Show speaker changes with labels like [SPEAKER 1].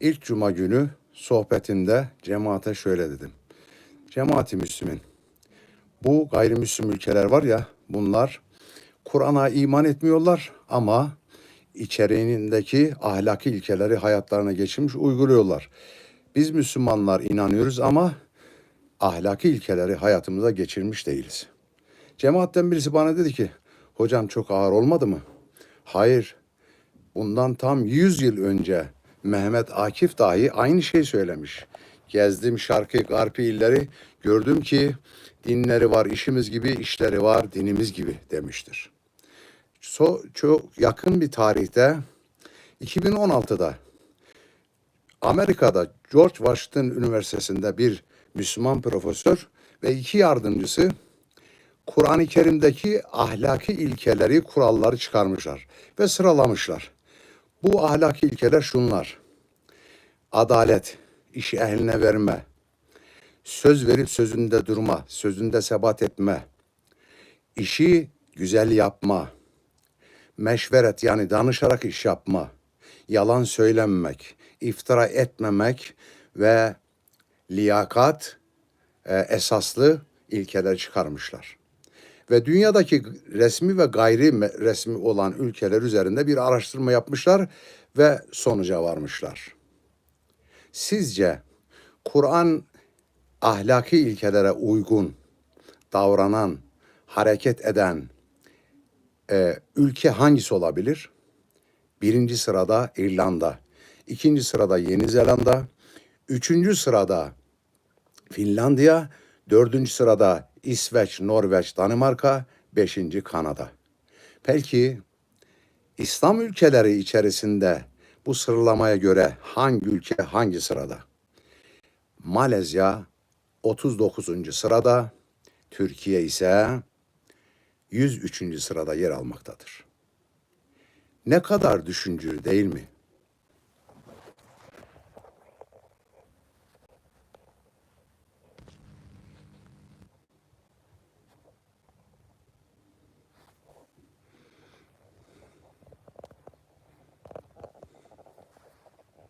[SPEAKER 1] İlk cuma günü sohbetimde cemaate şöyle dedim. Cemaati Müslümin, bu gayrimüslim ülkeler var ya bunlar Kur'an'a iman etmiyorlar ama içeriğindeki ahlaki ilkeleri hayatlarına geçirmiş uyguluyorlar. Biz Müslümanlar inanıyoruz ama ahlaki ilkeleri hayatımıza geçirmiş değiliz. Cemaatten birisi bana dedi ki, hocam çok ağır olmadı mı? Hayır, bundan tam 100 yıl önce Mehmet Akif dahi aynı şey söylemiş. Gezdim şarkı garpi illeri, gördüm ki dinleri var işimiz gibi, işleri var dinimiz gibi demiştir. So, çok yakın bir tarihte 2016'da Amerika'da George Washington Üniversitesi'nde bir Müslüman profesör ve iki yardımcısı Kur'an-ı Kerim'deki ahlaki ilkeleri, kuralları çıkarmışlar ve sıralamışlar. Bu ahlaki ilkeler şunlar. Adalet, işi ehline verme, söz verip sözünde durma, sözünde sebat etme, işi güzel yapma, meşveret yani danışarak iş yapma, yalan söylememek, iftira etmemek ve liyakat e, esaslı ilkeler çıkarmışlar. Ve dünyadaki resmi ve gayri resmi olan ülkeler üzerinde bir araştırma yapmışlar ve sonuca varmışlar. Sizce Kur'an ahlaki ilkelere uygun davranan, hareket eden e, ülke hangisi olabilir? Birinci sırada İrlanda, ikinci sırada Yeni Zelanda, üçüncü sırada Finlandiya, dördüncü sırada İsveç, Norveç, Danimarka, beşinci Kanada. Peki İslam ülkeleri içerisinde bu sıralamaya göre hangi ülke hangi sırada? Malezya 39. sırada, Türkiye ise 103. sırada yer almaktadır. Ne kadar düşüncül değil mi?